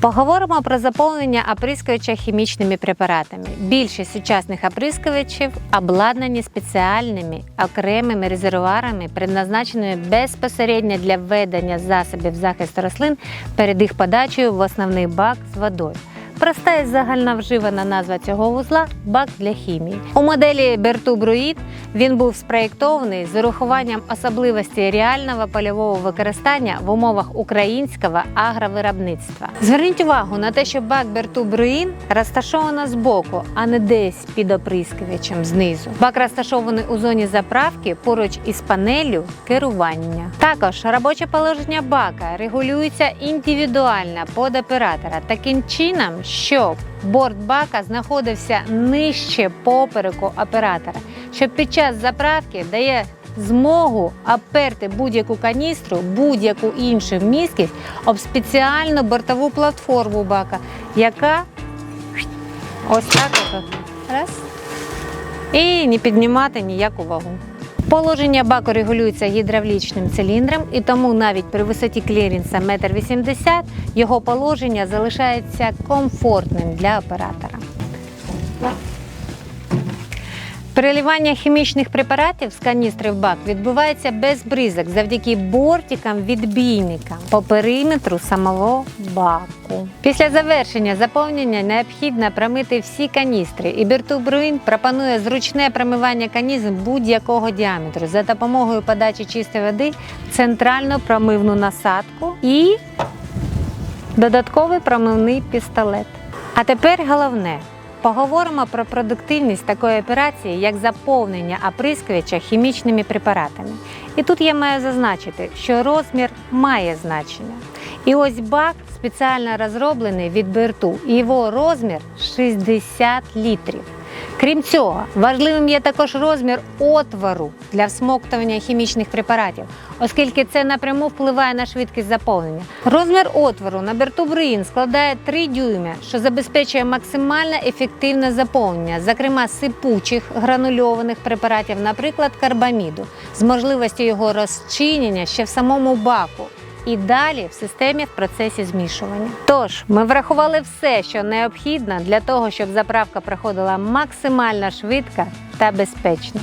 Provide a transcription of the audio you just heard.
Поговоримо про заповнення оприскувача хімічними препаратами. Більшість сучасних оприскувачів обладнані спеціальними окремими резервуарами, предназначеними безпосередньо для введення засобів захисту рослин перед їх подачею в основний бак з водою. Проста і загальновживана назва цього вузла бак для хімії. У моделі Берту Бруїд він був спроєктований з урахуванням особливостей реального польового використання в умовах українського агровиробництва. Зверніть увагу на те, що бак Берту Бруїн розташовано збоку, а не десь під оприскувачем знизу. Бак розташований у зоні заправки поруч із панеллю керування. Також робоче положення бака регулюється індивідуально під оператора таким чином, щоб борт бака знаходився нижче попереку оператора, що під час заправки дає змогу оперти будь-яку каністру, будь-яку іншу міськість об спеціальну бортову платформу бака, яка ось так раз і не піднімати ніяку вагу. Положення баку регулюється гідравлічним циліндром, і тому навіть при висоті клірінса 1,80 м його положення залишається комфортним для оператора. Переливання хімічних препаратів з каністри в бак відбувається без бризок завдяки бортикам-відбійникам по периметру самого баку. Після завершення заповнення необхідно промити всі каністри, і Бертубруїн пропонує зручне промивання канізм будь-якого діаметру за допомогою подачі чистої води в центральну промивну насадку і додатковий промивний пістолет. А тепер головне. Поговоримо про продуктивність такої операції, як заповнення оприскувача хімічними препаратами. І тут я маю зазначити, що розмір має значення. І ось бак спеціально розроблений від берту, і його розмір 60 літрів. Крім цього, важливим є також розмір отвору для всмоктування хімічних препаратів, оскільки це напряму впливає на швидкість заповнення. Розмір отвору на бертубрин складає 3 дюйми, що забезпечує максимально ефективне заповнення, зокрема сипучих гранульованих препаратів, наприклад, карбаміду, з можливістю його розчинення ще в самому баку і далі в системі в процесі змішування. Тож ми врахували все, що необхідно для того, щоб заправка проходила максимально швидко та безпечно.